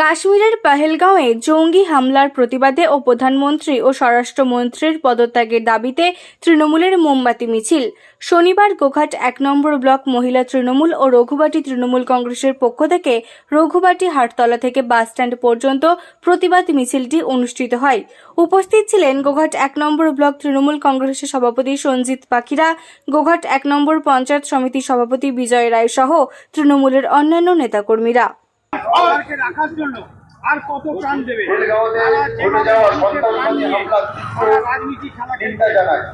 কাশ্মীরের পাহেলগাঁওয়ে জঙ্গি হামলার প্রতিবাদে ও প্রধানমন্ত্রী ও স্বরাষ্ট্রমন্ত্রীর পদত্যাগের দাবিতে তৃণমূলের মোমবাতি মিছিল। শনিবার গোঘাট এক নম্বর ব্লক মহিলা তৃণমূল ও রঘুবাটি তৃণমূল কংগ্রেসের পক্ষ থেকে রঘুবাটি হাটতলা থেকে বাসস্ট্যান্ড পর্যন্ত প্রতিবাদ মিছিলটি অনুষ্ঠিত হয়। উপস্থিত ছিলেন গোঘাট এক নম্বর ব্লক তৃণমূল কংগ্রেসের সভাপতি সঞ্জিত পাখিরা, গোঘাট এক নম্বর পঞ্চায়েত সমিতির সভাপতি বিজয় রায় সহ তৃণমূলের অন্যান্য নেতাকর্মীরা। সরকারকে রাখার জন্য আর কত প্রাণ দেবে? রাজনীতি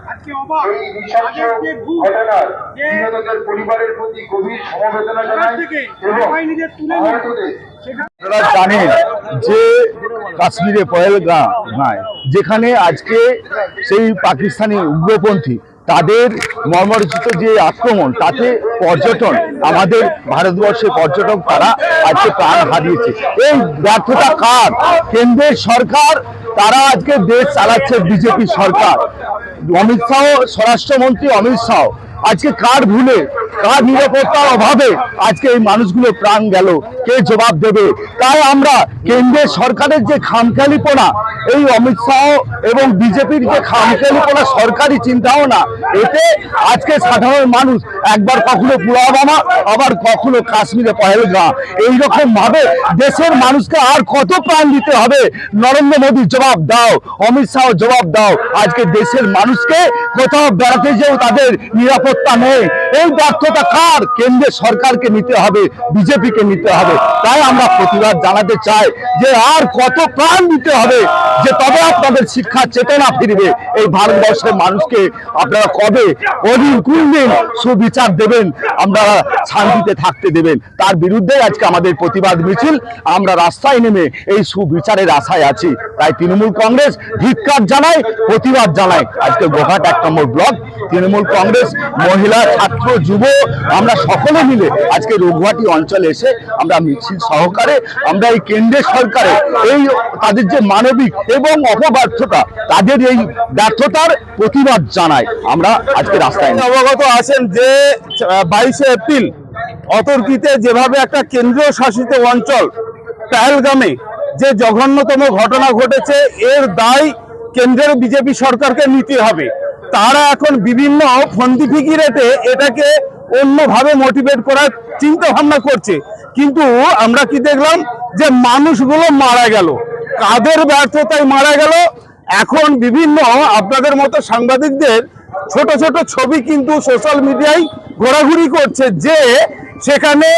আজকে অবাক। যে পরিবারের প্রতি গভীর সমবেদনা তুলে আপনারা জানেন কাশ্মীরে পহেলগাঁ গাঁয় যেখানে আজকে সেই পাকিস্তানি উগ্রপন্থী তাদের মর্মরচিত যে আক্রমণ, তাতে পর্যটন, আমাদের ভারতবর্ষের পর্যটক তারা আজকে প্রাণ হারিয়েছে। এই ব্যর্থতা কার? কেন্দ্রের সরকার, তারা আজকে দেশ চালাচ্ছে বিজেপি সরকার। অমিত শাহ স্বরাষ্ট্রমন্ত্রী অমিত শাহ আজকে কার ভুলে, কার নিরাপত্তার অভাবে আজকে এই মানুষগুলো প্রাণ গেল? কে জবাব দেবে? তাই আমরা কেন্দ্রের সরকারের যে খামখেয়ালিপনা, এই অমিত শাহ এবং বিজেপির যে খামখেয়ালিপনা, সরকারি চিন্তাও না এতে আজকে সাধারণ মানুষ একবার কখনো পুলওয়ামা, আবার কখনো কাশ্মীরে পহেলগাঁ এইরকম ভাবে দেশের মানুষকে আর কত প্রাণ দিতে হবে? নরেন্দ্র মোদী জবাব দাও, অমিত শাহ জবাব দাও। আজকে দেশের মানুষকে কোথাও বেড়াতে যেও তাদের নিরাপত্তা নেই। এই ব্যর্থতা কার? কেন্দ্রের সরকারকে নিতে হবে, বিজেপিকে নিতে হবে। তাই আমরা প্রতিবাদ জানাতে চাই যে আর কত প্রাণ দিতে হবে যে তবে আপনাদের শিক্ষা চেতনা ফিরবে। এই ভারতবর্ষের মানুষকে আপনারা কবে কদিন কোন দিন সুবিচার দেবেন? আমরা শান্তিতে থাকতে দেবেন। তার বিরুদ্ধে আজকে আমাদের প্রতিবাদ মিছিল। আমরা রাস্তায় নেমে এই সুবিচারের আশায় আছি। তাই তৃণমূল কংগ্রেস ধিক্কার জানায়, প্রতিবাদ জানায়। আজকে গোঘাট এক নম্বর ব্লক তৃণমূল কংগ্রেস মহিলা ছাত্র, যুব, আমরা সকলে মিলে আজকে রঘুয়াটি অঞ্চলে এসে আমরা মিছিল সহকারে, আমরা এই কেন্দ্রের সরকারে এই তাদের যে মানবিক এবং অপব্যর্থতা, তাদের এই ব্যর্থতার প্রতিবাদ জানায় আমরা আজকে রাস্তায়। অবগত আছেন যে বাইশে এপ্রিল অতর্কিতে যেভাবে একটা কেন্দ্রীয় শাসিত অঞ্চল, পেহেলগামে যে জঘন্যতম ঘটনা ঘটেছে, এর দায় কেন্দ্রের বিজেপি সরকারকে নিতে হবে। তারা এখন বিভিন্ন ফন্দি ফিকিরেতে এটাকে অন্যভাবে মোটিভেট করার চিন্তা ভাবনা করছে। কিন্তু আমরা কি দেখলাম যে মানুষগুলো মারা গেল। কাদের ব্যর্থতায় মারা গেল? এখন বিভিন্ন আপনাদের মতো সাংবাদিকদের ছোট ছোট ছবি কিন্তু সোশ্যাল মিডিয়ায় ঘোরাঘুরি করছে যে সেখানে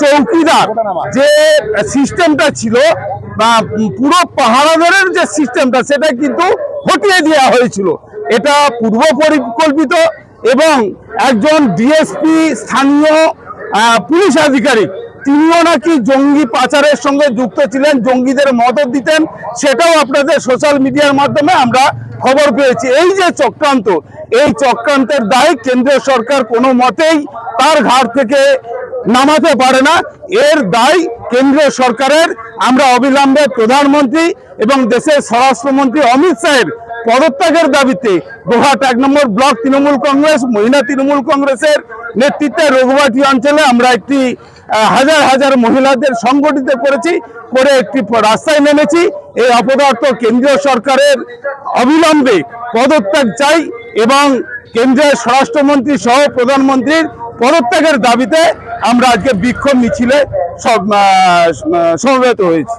চৌকিদার যে সিস্টেমটা ছিল বা পুরো পাহারাদারের যে সিস্টেমটা সেটা কিন্তু হটিয়ে দেওয়া হয়েছিল। এটা পূর্ব পরিকল্পিত এবং একজন ডিএসপি স্থানীয় পুলিশ আধিকারিক, তিনিও নাকি জঙ্গি পাচারের সঙ্গে যুক্ত ছিলেন, জঙ্গিদের মদত দিতেন, সেটাও আপনাদের সোশ্যাল মিডিয়ার মাধ্যমে আমরা খবর পেয়েছি। এই যে চক্রান্ত, এই চক্রান্তের দায় কেন্দ্রীয় সরকার কোনো মতেই তার ঘাট থেকে নামাতে পারে না। এর দায় কেন্দ্রীয় সরকারের। আমরা অবিলম্বে প্রধানমন্ত্রী এবং দেশের স্বরাষ্ট্রমন্ত্রী অমিত শাহের পদত্যাগের দাবিতে গোহাট এক নম্বর ব্লক তৃণমূল কংগ্রেস, মহিলা তৃণমূল কংগ্রেসের নেতৃত্বে রঘুবাটি অঞ্চলে আমরা একটি হাজার হাজার মহিলাদের সংগঠিত করেছি, করে একটি রাস্তায় নেমেছি। এই অপদার্থ কেন্দ্রীয় সরকারের অবিলম্বে পদত্যাগ চাই এবং কেন্দ্রের স্বরাষ্ট্রমন্ত্রী সহ প্রধানমন্ত্রীর পদত্যাগের দাবিতে আমরা আজকে বিক্ষোভ মিছিলে সব সমবেত হয়েছি।